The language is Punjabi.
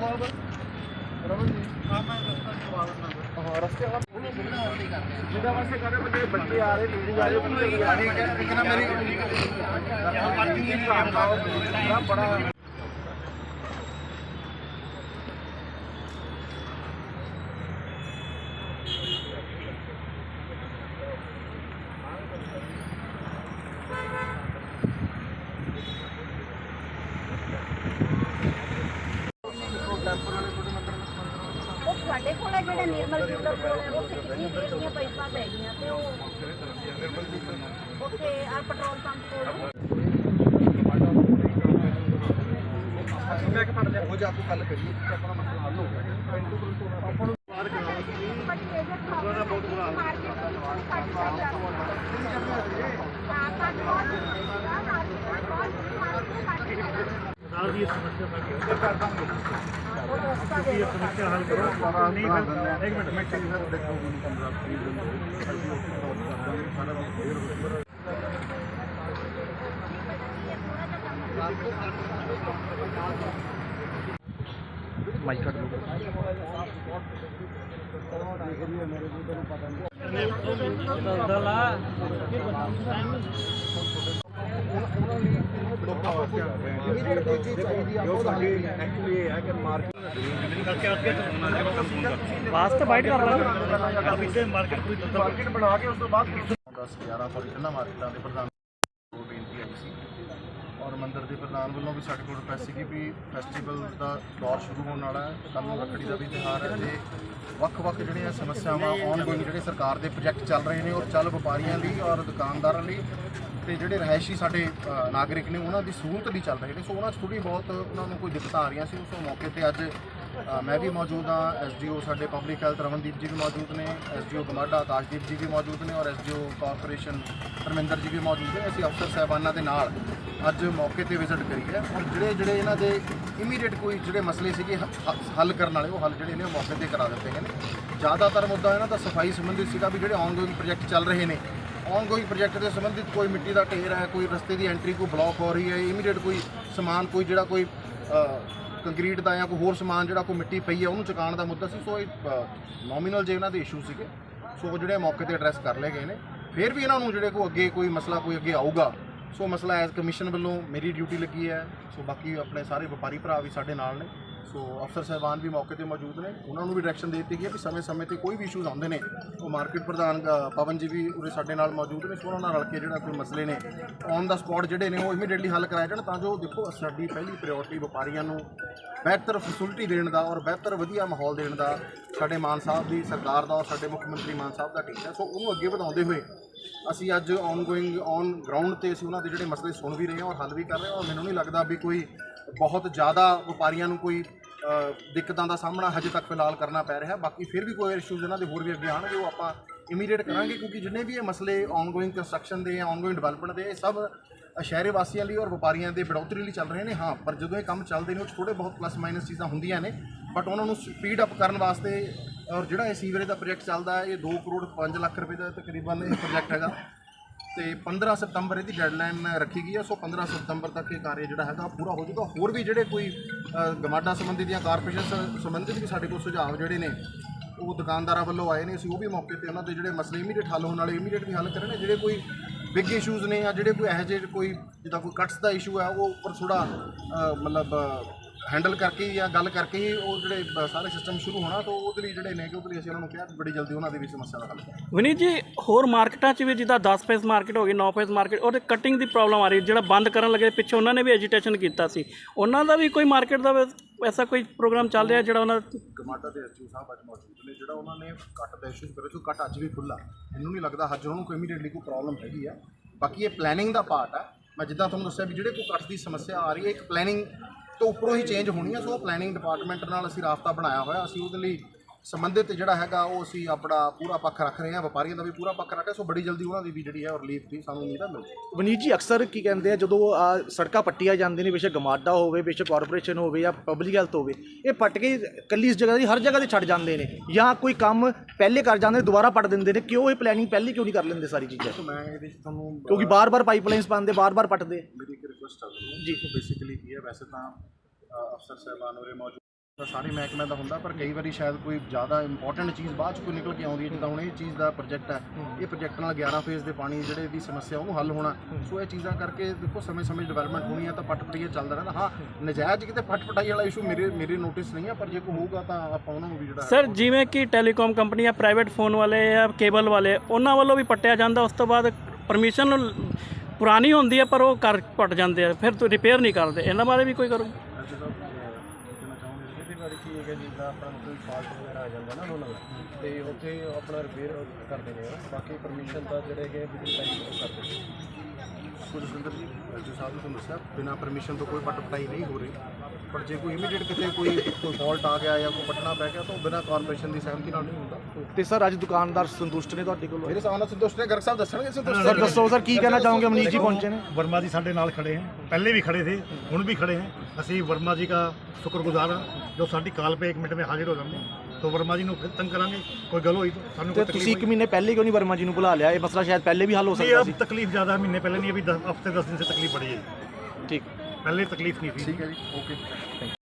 ਸਾਹਿਬ ਰਮਨ ਜੀ ਹਾਂ ਮੈਂ ਰਸਤਾ ਚਵਾ ਦਿੰਦਾ ਹਾਂ ਰਸਤੇ ਵਾਲਾ ਜਿਹੜਾ ਵਾਸਤੇ ਕਰ ਰਹੇ ਬੱਚੇ ਬੱਚੇ ਆ ਰਹੇ ਲੇਡੀਜ਼ ਆ ਰਹੇ ਹੈ ਇੱਕ ਨਾ ਮੇਰੀ ਪਾਰਟੀ ਦੀ ਬੜਾ ਬੜਾ ਤੁਹਾਡੇ ਕੋਲ ਹੈ ਜਿਹੜਾ ਨਿਰਮਲ ਜੂਲਰ ਕੋਲ ਹੈ ਉੱਥੇ ਕਿੰਨੀਆਂ ਦੀਆਂ ਪਾਈਪਾਂ ਪੈ ਗਈਆਂ ਤੇ ਉਹ ਉੱਥੇ ਆ ਪੈਟਰੋਲ ਪੰਪ ਕੋਲ? ਹੋ ਜਾ ਆਪਕੋ ਕੱਲ ਕਰੀਏ ਕਿ ਆਪਣਾ ਮਸਲਾ ਹੱਲ ਹੋ ਗਿਆ। ਆਪਾਂ ਨੂੰ ਬਾਹਰ ਕਰਾਉਣਾ ਬੜੀ ਮੇਜਰ ਪ੍ਰੋਬਲਮ ਬਹੁਤ ਬੁਰਾ ਮਾਰਕੀਟ ਤੋਂ ਸਾਡੀ ਸਾਈਡ ਆ ਹਾਂ। ਸਾਡੀ ਨਾਲ ਦੀ ਸਮੱਸਿਆ ਸਾਡੀ ਉਹ ਰਸਤਾ ਦੇ ਦਿਓ। ਸਮੱਸਿਆ ਹੱਲ ਕਰੋ। ਨਹੀਂ ਫਿਰ ਇੱਕ ਮਿੰਟ ਮੈਂ ਚੰਗੀ ਤਰ੍ਹਾਂ ਦੇਖੋ ਮੈਨੂੰ 15 20 ਦਿਨ ਦੇ ਅਸੀਂ ਉਹ ਸਾਰਾ ਫੇਰ ਹੋਊਗਾ ਮਾਈਕ ਕੱਟ ਇਮੀਡੀਏਟ ਕੋਈ ਚੀਜ਼ ਚਾਹੀਦੀ ਆ ਉਹ ਸਾਡੀ ਐਕਚੁਅਲੀ ਇਹ ਹੈ ਕਿ ਮਾਰਕੀਟ ਕਰਕੇ ਅੱਗੇ ਵਾਸਤੇ ਬਾਈਟ ਕਰ ਲਾਂਗੇ ਪਿੱਛੇ ਮਾਰਕੀਟ ਕੋਈ ਦੂਸਰਾ ਮਾਰਕੀਟ ਬਣਾ ਕੇ ਉਸ ਤੋਂ ਬਾਅਦ 10 11 ਸੌਰੀ ਤਿੰਨਾਂ ਮਾਰਕੀਟਾਂ ਦੇ ਪ੍ਰਧਾਨ ਨੂੰ ਬੇਨਤੀ ਆਈ ਸੀ। ਔਰ ਮੰਦਿਰ ਦੇ ਪ੍ਰਧਾਨ ਵੱਲੋਂ ਵੀ ਸਾਡੇ ਕੋਲ ਰਿਕੁਐਸਟ ਸੀਗੀ ਵੀ ਫੈਸਟੀਵਲ ਦਾ ਦੌਰ ਸ਼ੁਰੂ ਹੋਣ ਵਾਲਾ ਹੈ। ਕੱਲ੍ਹ ਨੂੰ ਰੱਖੜੀ ਦਾ ਵੀ ਤਿਉਹਾਰ ਹੈ ਤੇ ਵੱਖ-ਵੱਖ ਜਿਹੜੀਆਂ ਸਮੱਸਿਆਵਾਂ ਆਨਗੋਇੰਗ ਜਿਹੜੇ ਸਰਕਾਰ ਦੇ ਪ੍ਰੋਜੈਕਟ ਚੱਲ ਰਹੇ ਨੇ, ਉਹ ਚੱਲ ਵਪਾਰੀਆਂ ਲਈ ਔਰ ਦੁਕਾਨਦਾਰਾਂ ਲਈ। ਤੇ ਜਿਹੜੇ ਰਹਿائشੀ ਸਾਡੇ ਨਾਗਰਿਕ ਨੇ, ਉਹਨਾਂ ਦੀ ਸਹੂਲਤ ਲਈ ਚੱਲ ਰਹੇ ਨੇ। ਸੋ ਉਹਨਾਂ 'ਚ ਥੋੜੀ ਬਹੁਤ ਉਹਨਾਂ ਨੂੰ ਕੋਈ ਦਿੱਕਤਾਂ ਆ ਰਹੀਆਂ ਸੀ। ਉਸ ਮੌਕੇ ਤੇ ਅੱਜ ਮੈਂ ਵੀ ਮੌਜੂਦ ਹਾਂ। ਐਸਡੀਓ ਸਾਡੇ ਪਬਲਿਕ ਹੈਲਥ ਰਮਨਦੀਪ ਜੀ ਵੀ ਮੌਜੂਦ ਨੇ ਐਸਡੀਓ ਗਮਾਡਾ ਆਕਾਸ਼ਦੀਪ ਜੀ ਵੀ ਮੌਜੂਦ ਨੇ ਔਰ ਐਸਡੀਓ ਕਾਰਪੋਰੇਸ਼ਨ ਪਰਮਿੰਦਰ ਜੀ ਵੀ ਮੌਜੂਦ ਨੇ। ਅਸੀਂ ਅਫਸਰ ਸਾਹਿਬਾਨਾਂ ਦੇ ਨਾਲ ਅੱਜ ਮੌਕੇ ਤੇ ਵਿਜ਼ਿਟ ਕਰੀ ਹੈ। ਔਰ ਜਿਹੜੇ ਜਿਹੜੇ ਇਹਨਾਂ ਦੇ ਇਮੀਡੀਏਟ ਕੋਈ ਜਿਹੜੇ ਮਸਲੇ ਸੀਗੇ ਹੱਲ ਕਰਨ ਵਾਲੇ, ਉਹ ਹੱਲ ਜਿਹੜੇ ਨੇ, ਉਹ ਮੌਕੇ ਤੇ ਕਰਾ ਦਿੱਤੇ ਗਏ ਨੇ। ਜ਼ਿਆਦਾਤਰ ਮੁੱਦਾ ਇਹਨਾਂ ਦਾ ਸਫ਼ਾਈ ਸੰਬੰਧੀ ਸੀਗਾ ਵੀ ਜਿਹੜੇ ਆਨਗੋਇੰਗ ਪ੍ਰੋਜੈਕਟ ਚੱਲ ਰਹੇ ਨੇ ਆਨਗੋਇੰਗ ਪ੍ਰੋਜੈਕਟ ਦੇ ਸੰਬੰਧਿਤ ਕੋਈ ਮਿੱਟੀ ਦਾ ਢੇਰ ਹੈ, ਕੋਈ ਰਸਤੇ ਦੀ ਐਂਟਰੀ ਕੋਈ ਬਲੌਕ ਹੋ ਰਹੀ ਹੈ ਇਮੀਡੀਏਟ ਕੋਈ ਸਮਾਨ, ਕੋਈ ਜਿਹੜਾ ਕੋਈ ਕੰਕਰੀਟ ਦਾ ਜਾਂ ਕੋਈ ਹੋਰ ਸਮਾਨ ਜਿਹੜਾ ਕੋਈ ਮਿੱਟੀ ਪਈ ਹੈ, ਉਹਨੂੰ ਚੁਕਾਉਣ ਦਾ ਮੁੱਦਾ ਸੀ। ਸੋ ਇਹ ਨੋਮੀਨਲ ਜੇ ਇਹਨਾਂ ਦੇ ਇਸ਼ੂ ਸੀਗੇ ਸੋ ਉਹ ਜਿਹੜੇ ਮੌਕੇ ਤੇ ਐਡਰੈਸ ਕਰ ਲਏ ਗਏ ਨੇ। ਫਿਰ ਵੀ ਇਹਨਾਂ ਨੂੰ ਜਿਹੜੇ ਕੋਈ ਅੱਗੇ ਕੋਈ ਮਸਲਾ ਕੋਈ ਅੱਗੇ ਆਊਗਾ ਸੋ ਮਸਲਾ ਐਜ਼ ਕਮਿਸ਼ਨ ਵੱਲੋਂ ਮੇਰੀ ਡਿਊਟੀ ਲੱਗੀ ਹੈ ਸੋ ਬਾਕੀ ਆਪਣੇ ਸਾਰੇ ਵਪਾਰੀ ਭਰਾ ਵੀ ਸਾਡੇ ਨਾਲ ਨੇ। ਸੋ ਅਫਸਰ ਸਾਹਿਬਾਨ ਵੀ ਮੌਕੇ ਤੇ ਮੌਜੂਦ ਨੇ। ਉਹਨਾਂ ਨੂੰ ਵੀ ਡਾਇਰੈਕਸ਼ਨ ਦੇ ਦਿੱਤੀ ਗਈ ਹੈ ਵੀ ਸਮੇਂ-ਸਮੇਂ ਤੇ ਕੋਈ ਵੀ ਇਸ਼ੂਜ਼ ਆਉਂਦੇ ਨੇ, ਉਹ ਮਾਰਕੀਟ ਪ੍ਰਧਾਨ ਪਵਨ ਜੀ ਵੀ ਉਰੇ ਸਾਡੇ ਨਾਲ ਮੌਜੂਦ ਨੇ। ਸੋ ਉਹਨਾਂ ਨਾਲ ਰਲ ਕੇ ਜਿਹੜਾ ਕੋਈ ਮਸਲੇ ਨੇ ਔਨ ਦਾ ਸਪੌਟ ਜਿਹੜੇ ਨੇ, ਉਹ ਇਮੀਡੀਏਟਲੀ ਹੱਲ ਕਰਾਏ ਜਾਣ ਤਾਂ ਜੋ ਦੇਖੋ ਸਾਡੀ ਪਹਿਲੀ ਪ੍ਰਾਇੋਰਟੀ ਵਪਾਰੀਆਂ ਨੂੰ ਬਿਹਤਰ ਫੈਸਿਲਿਟੀ ਦੇਣ ਦਾ ਔਰ ਬਿਹਤਰ ਵਧੀਆ ਮਾਹੌਲ ਦੇਣ ਦਾ ਸਾਡੇ ਮਾਨ ਸਾਹਿਬ ਦੀ ਸਰਕਾਰ ਦਾ ਔਰ ਸਾਡੇ ਮੁੱਖ ਮੰਤਰੀ ਮਾਨ ਸਾਹਿਬ ਦਾ ਟੀਚਾ। ਸੋ ਉਹਨੂੰ ਅੱਗੇ ਵਧਾਉਂਦੇ ਹੋਏ ਅਸੀਂ ਅੱਜ ਆਨਗੋਇੰਗ ਔਨ ਗਰਾਊਂਡ ਤੇ ਅਸੀਂ ਉਹਨਾਂ ਦੇ ਜਿਹੜੇ ਮਸਲੇ ਸੁਣ ਵੀ ਰਹੇ ਹਾਂ ਔਰ ਹੱਲ ਵੀ ਕਰ ਰਹੇ ਹਾਂ। ਔਰ ਮੈਨੂੰ ਨਹੀਂ ਲੱਗਦਾ ਵੀ ਕੋਈ ਬਹੁਤ ਜ਼ਿਆਦਾ ਵਪਾਰੀਆਂ ਨੂੰ ਕੋਈ ਦਿੱਕਤਾਂ ਦਾ ਸਾਹਮਣਾ ਹਜੇ ਤੱਕ ਫਿਲਹਾਲ ਕਰਨਾ ਪੈ ਰਿਹਾ। ਬਾਕੀ ਫਿਰ ਵੀ ਕੋਈ ਇਸ਼ੂਜ਼ ਇਹਨਾਂ ਦੇ ਹੋਰ ਵੀ ਅੱਗੇ ਆਉਣਗੇ, ਉਹ ਆਪਾਂ ਇਮੀਡੀਏਟ ਕਰਾਂਗੇ, ਕਿਉਂਕਿ ਜਿੰਨੇ ਵੀ ਇਹ ਮਸਲੇ ਆਨਗੋਇੰਗ ਕੰਸਟਰਕਸ਼ਨ ਦੇ ਆਨਗੋਇੰਗ ਡਿਵੈਲਪਮੈਂਟ ਦੇ, ਇਹ ਸਭ ਸ਼ਹਿਰੇ ਵਾਸੀਆਂ ਲਈ ਔਰ ਵਪਾਰੀਆਂ ਦੇ ਬੜੋਤਰੀ ਲਈ ਚੱਲ ਰਹੇ ਨੇ, ਹਾਂ, ਪਰ ਜਦੋਂ ਇਹ ਕੰਮ ਚੱਲਦੇ ਨੇ, ਉਹ 'ਚ ਥੋੜੇ ਬਹੁਤ ਪਲੱਸ ਮਾਈਨਸ ਚੀਜ਼ਾਂ ਹੁੰਦੀਆਂ ਨੇ ਬਟ ਉਹਨਾਂ ਨੂੰ ਸਪੀਡ ਅਪ ਕਰਨ ਵਾਸਤੇ ਔਰ ਜਿਹੜਾ ਇਹ ਸੀਵਰੇਜ ਦਾ ਪ੍ਰੋਜੈਕਟ ਚੱਲਦਾ ਇਹ 2 ਕਰੋੜ 5 ਲੱਖ ਰੁਪਏ ਦਾ ਤਕਰੀਬਨ ਇਹ ਪ੍ਰੋਜੈਕਟ ਹੈਗਾ ਤੇ 15 ਸਤੰਬਰ ਇਹਦੀ ਡੈਡਲਾਈਨ ਰੱਖੀ ਗਈ ਹੈ ਸੋ 15 ਸਤੰਬਰ ਤੱਕ ਇਹ ਕਾਰਜ ਜਿਹੜਾ ਹੈਗਾ ਪੂਰਾ ਹੋ ਜਾਊਗਾ। ਹੋਰ ਵੀ ਜਿਹੜੇ ਕੋਈ ਅ, ਗਮਾਡਾ ਸੰਬੰਧੀ ਦੀਆਂ ਕਾਰਪੋਰੇਸ਼ਨ ਸੰਬੰਧਿਤ ਵੀ ਸਾਡੇ ਕੋਲ ਸੁਝਾਅ ਜਿਹੜੇ ਨੇ ਉਹ ਦੁਕਾਨਦਾਰਾਂ ਵੱਲੋਂ ਆਏ ਨੇ ਅਸੀਂ ਉਹ ਵੀ ਮੌਕੇ ਤੇ ਉਹਨਾਂ ਦੇ ਜਿਹੜੇ ਮਸਲੇ ਇਮੀਡੀਏਟ ਹੱਲ ਹੋਣ ਵਾਲੇ ਇਮੀਡੀਏਟ ਵੀ ਹੱਲ ਕਰਨੇ ਜਿਹੜੇ ਕੋਈ ਬਿਗ ਇਸ਼ੂਜ਼ ਨੇ ਜਾਂ ਜਿਹੜੇ ਕੋਈ ਇਹੋ ਜਿਹੇ ਕੋਈ ਜਿੱਦਾਂ ਕੋਈ ਕਟਸ ਦਾ ਇਸ਼ੂ ਹੈ ਉਹ ਉੱਪਰ ਥੋੜਾ ਮਤਲਬ ਹੈਂਡਲ ਕਰਕੇ ਜਾਂ ਗੱਲ ਕਰਕੇ ਹੀ ਉਹ ਜਿਹੜੇ ਸਾਰੇ ਸਿਸਟਮ ਸ਼ੁਰੂ ਹੋਣਾ ਤਾਂ ਉਹਦੇ ਲਈ ਜਿਹੜੇ ਨੇ ਕਿ ਉਹਦੇ ਲਈ ਅਸੀਂ ਉਹਨਾਂ ਨੂੰ ਕਿਹਾ ਵੀ ਬੜੀ ਜਲਦੀ ਉਹਨਾਂ ਦੀ ਵੀ ਸਮੱਸਿਆ ਦਾ ਹੱਲ ਕਰਾਂਗੇ ਵਿਨੀਤ ਜੀ ਹੋਰ ਮਾਰਕੀਟਾਂ 'ਚ ਵੀ ਜਿੱਦਾਂ 10 ਫੇਸ ਮਾਰਕੀਟ ਹੋ ਗਈ 9 ਫੇਸ ਮਾਰਕੀਟ ਉਹਦੇ ਕਟਿੰਗ ਦੀ ਪ੍ਰੋਬਲਮ ਆ ਰਹੀ ਜਿਹੜਾ ਬੰਦ ਕਰਨ ਲੱਗੇ ਪਿੱਛੇ ਉਹਨਾਂ ਨੇ ਵੀ ਐਜੀਟੇਸ਼ਨ ਕੀਤਾ ਸੀ। ਉਹਨਾਂ ਦਾ ਵੀ ਕੋਈ ਮਾਰਕੀਟ ਦਾ ਐਸਾ ਕੋਈ ਪ੍ਰੋਗਰਾਮ ਚੱਲ ਰਿਹਾ ਜਿਹੜਾ ਉਹਨਾਂ ਟਮਾਟਰ ਦੇ ਐਸਯੂ ਸਾਹਿਬ ਅੱਜ ਮੌਜੂਦ ਨੇ ਜਿਹੜਾ ਉਹਨਾਂ ਨੇ ਕੱਟ ਦਾ ਇਸ਼ੂ ਕਰਿਆ ਸੀ ਕੱਟ ਅੱਜ ਵੀ ਖੁੱਲਾ ਮੈਨੂੰ ਨਹੀਂ ਲੱਗਦਾ ਅੱਜ ਉਹਨਾਂ ਨੂੰ ਕੋਈ ਇਮੀਡੀਏਟਲੀ ਕੋਈ ਪ੍ਰੋਬਲਮ ਹੈਗੀ ਆ। ਬਾਕੀ ਇਹ ਪਲੈਨਿੰਗ ਦਾ ਪਾਰਟ ਆ। ਮੈਂ ਜਿੱਦਾਂ ਤੁਹਾਨੂੰ ਦੱਸਿਆ ਵੀ ਜਿਹੜੇ ਕੋਈ ਕੱਟ ਦੀ ਸਮੱਸਿਆ ਆ ਰਹੀ ਹੈ ਇੱਕ ਪਲੈਨਿੰਗ ਤੋਂ ਉੱਪਰੋਂ ਹੀ ਚੇਂਜ ਹੋਣੀ ਆ ਸੋ ਪਲੈਨਿੰਗ ਡਿਪਾਰਟਮੈਂਟ ਨਾਲ ਅਸੀਂ ਰਾਬਤਾ ਬਣਾਇਆ ਹੋਇਆ। ਅਸੀਂ ਉਹਦੇ ਲਈ ਸੰਬੰਧਿਤ ਜਿਹੜਾ ਹੈਗਾ ਉਹ ਅਸੀਂ ਆਪਣਾ ਪੂਰਾ ਪੱਖ ਰੱਖ ਰਹੇ ਹਾਂ ਵਪਾਰੀਆਂ ਦਾ ਵੀ ਪੂਰਾ ਪੱਖ ਰੱਖ ਰਹੇ ਸੋ ਬੜੀ ਜਲਦੀ ਉਹਨਾਂ ਦੀ ਵੀ ਜਿਹੜੀ ਹੈ ਰਿਲੀਫ ਦੀ ਸਾਨੂੰ ਉਮੀਦ ਹੈ ਮਿਲ ਵਨੀਤ ਜੀ ਅਕਸਰ ਕੀ ਕਹਿੰਦੇ ਆ ਜਦੋਂ ਆ ਸੜਕਾਂ ਪੱਟੀਆਂ ਜਾਂਦੇ ਨੇ ਬੇਸ਼ੱਕ ਗਮਾਡਾ ਹੋਵੇ ਬੇਸ਼ੱਕ ਕਾਰਪੋਰੇਸ਼ਨ ਹੋਵੇ ਜਾਂ ਪਬਲਿਕ ਹੈਲਥ ਹੋਵੇ ਇਹ ਪੱਟ ਕੇ ਕੱਲੀ ਇਸ ਜਗ੍ਹਾ ਦੀ ਹਰ ਜਗ੍ਹਾ ਤੇ ਛੱਡ ਜਾਂਦੇ ਨੇ ਜਾਂ ਕੋਈ ਕੰਮ ਪਹਿਲੇ ਕਰ ਜਾਂਦੇ ਦੁਬਾਰਾ ਪੱਟ ਦਿੰਦੇ ਨੇ ਕਿਉਂ ਇਹ ਪਲੈਨਿੰਗ ਪਹਿਲੇ ਕਿਉਂ ਨਹੀਂ ਕਰ ਲੈਂਦੇ ਸਾਰੀ ਚੀਜ਼ਾਂ? ਮੈਂ ਇਹਦੇ 'ਚ ਤੁਹਾਨੂੰ ਕਿਉਂਕਿ ਬਾਰ-ਬਾਰ ਪਾਈਪਲਾਈਨਸ ਪਾਉਂਦੇ ਬਾਰ-ਬਾਰ ਪੱਟਦੇ। ਮੇਰੀ ਇੱਕ ਰਿਕੁਐਸਟ ਜੀ ਬੇਸਿਕਲੀ ਕੀ ਹੈ, ਵੈਸੇ ਤਾਂ ਅਫਸਰ ਸਾਹਿਬਾਨ ਉਰੇ ਮੌਜੂਦ ਤਾਂ ਸਾਰੇ ਮਹਿਕਮੇ ਦਾ ਹੁੰਦਾ, ਪਰ ਕਈ ਵਾਰੀ ਸ਼ਾਇਦ ਕੋਈ ਜ਼ਿਆਦਾ ਇੰਪੋਰਟੈਂਟ ਚੀਜ਼ ਬਾਅਦ ਚ ਕੋਈ ਨਿਕਲ ਕੇ ਆਉਂਦੀ ਹੈ, ਜਿੱਦਾਂ ਹੁਣ ਇਹ ਚੀਜ਼ ਦਾ ਪ੍ਰੋਜੈਕਟ ਹੈ, ਇਹ ਪ੍ਰੋਜੈਕਟ ਨਾਲ 11 ਫੇਜ਼ ਦੇ ਪਾਣੀ ਜਿਹੜੇ ਦੀ ਸਮੱਸਿਆ ਉਹ ਹੱਲ ਹੋਣਾ, ਸੋ ਇਹ ਚੀਜ਼ਾਂ ਕਰਕੇ ਦੇਖੋ ਸਮੇਂ-ਸਮੇਂ ਡਿਵੈਲਪਮੈਂਟ ਹੋਣੀ ਹੈ, ਤਾਂ ਪੱਟ ਪਟਈਆ ਚੱਲਦਾ ਰਹਿੰਦਾ, ਹਾਂ, ਨਜਾਇਜ਼ ਕਿਤੇ ਪੱਟ ਪਟਾਈ ਵਾਲਾ ਇਸ਼ੂ ਮੇਰੇ ਮੇਰੇ ਨੋਟਿਸ ਨਹੀਂ ਹੈ, ਪਰ ਜੇ ਕੋਈ ਹੋਊਗਾ ਤਾਂ ਆਪਾਂ ਉਹਨਾਂ ਨੂੰ ਵੀ ਜਿਹੜਾ ਸਰ ਜਿਵੇਂ ਕਿ ਟੈਲੀਕਾਮ ਕੰਪਨੀਆਂ ਪ੍ਰਾਈਵੇਟ ਫੋਨ ਵਾਲੇ ਜਾਂ ਕੇਬਲ ਵਾਲੇ, ਉਹਨਾਂ ਵੱਲੋਂ ਵੀ ਪੱਟਿਆ ਜਾਂਦਾ, ਉਸ ਤੋਂ ਬਾਅਦ ਪਰਮਿਸ਼ਨ ਪੁਰਾਣੀ ਹੁੰਦੀ ਹੈ, ਪਰ ਉਹ ਕਰ ਪਟ ਜਾਂਦੇ ਆ, ਫਿਰ ਤੋਂ ਰਿਪੇਅਰ ਨਹੀਂ ਕਰਦੇ। ਇਹਨਾਂ ਬਾਰੇ ਵੀ ਕੋਈ ਕਰੋ। ਕੀ ਹੈਗਾ ਜਿੱਦਾਂ ਆਪਣਾ ਕੋਈ ਫਾਲਟ ਵਗੈਰਾ ਆ ਜਾਂਦਾ ਨਾ ਉਹਨਾਂ ਨਾਲ ਤੇ ਉੱਥੇ ਆਪਣਾ ਰਿਪੇਅਰ ਕਰਦੇ ਨੇ ਬਾਕੀ ਪਰਮਿਸ਼ਨ ਤਾਂ ਜਿਹੜੇ ਹੈਗੇ ਬਿਜਲੀ ਟਾਈਮ ਉਹ ਕਰਦੇ ਸੋ ਜਸਵਿੰਦਰ ਜੀ ਐਲਜੀ ਸਾਹਿਬ ਨੇ ਤੁਹਾਨੂੰ ਬਿਨਾ ਪਰਮਿਸ਼ਨ ਤੋਂ ਕੋਈ ਪੱਟ ਪਟਾਈ ਨਹੀਂ ਹੋ ਰਹੀ। ਪਰ ਜੇ ਕੋਈ ਇਮੀਡੀਏਟ ਕਿਤੇ ਕੋਈ ਕੋਈ ਫਾਲਟ ਆ ਗਿਆ ਜਾਂ ਕੋਈ ਪਟਣਾ ਪੈ ਗਿਆ ਤਾਂ ਉਹ ਬਿਨਾ ਕਾਰਪੋਰੇਸ਼ਨ ਦੀ ਸਹਿਮਤੀ ਨਾਲ ਨਹੀਂ ਹੁੰਦਾ। ਤੇ ਸਰ ਅੱਜ ਦੁਕਾਨਦਾਰ ਸੰਤੁਸ਼ਟ ਨੇ ਤੁਹਾਡੇ ਕੋਲ? ਮੇਰੇ ਸਾਹਮਣੇ ਸੰਤੁਸ਼ਟ ਨੇ ਗਰਗ ਸਾਹਿਬ ਦੱਸਣਗੇ ਸੰਤੁਸ਼ਟ? ਸਰ ਦੱਸੋ ਸਰ ਕੀ ਕਹਿਣਾ ਚਾਹੋਗੇ? ਅਮਨੀਤ ਜੀ ਪਹੁੰਚੇ ਨੇ। ਵਰਮਾ ਜੀ ਸਾਡੇ ਨਾਲ ਖੜੇ ਹਨ ਪਹਿਲੇ ਵੀ ਖੜੇ ਸੀ ਹੁਣ ਵੀ ਖੜੇ ਹਨ ਅਸੀਂ ਵਰਮਾ ਜੀ ਦਾ ਸ਼ੁਕਰਗੁਜ਼ਾਰ ਹਾਂ ਜੋ ਸਾਡੀ ਕਾਲ ਪੇ 1 ਮਿੰਟ ਮੇਂ ਹਾਜ਼ਰ ਹੋ ਜਾਂਦੇ ਤੋਂ ਵਰਮਾ ਜੀ ਨੂੰ ਫਿਰ ਤੰਗ ਕਰਾਂਗੇ ਕੋਈ ਗੱਲ ਹੋਈ ਤਾਂ ਸਾਨੂੰ ਤੇ ਤੁਸੀਂ ਇੱਕ ਮਹੀਨੇ ਪਹਿਲੇ ਕਿਉਂ ਨਹੀਂ ਵਰਮਾ ਜੀ ਨੂੰ ਬੁਲਾ ਲਿਆ? ਇਹ ਮਸਲਾ ਸ਼ਾਇਦ ਪਹਿਲੇ ਵੀ ਹੱਲ ਹੋ ਸਕਦਾ ਸੀ। ਇਹ ਤਕਲੀਫ ਜ਼ਿਆਦਾ ਮਹੀਨੇ ਪਹਿਲੇ ਨਹੀਂ ਅਭੀ ਹਫ਼ਤੇ 10 ਦਿਨ ਸੇ ਤਕਲੀਫ ਬੜੀ ਹੈ ਠੀਕ। ਪਹਿਲੇ ਤਕਲੀਫ ਨਹੀਂ ਸੀ। ਠੀਕ ਹੈ ਜੀ ਓਕੇ।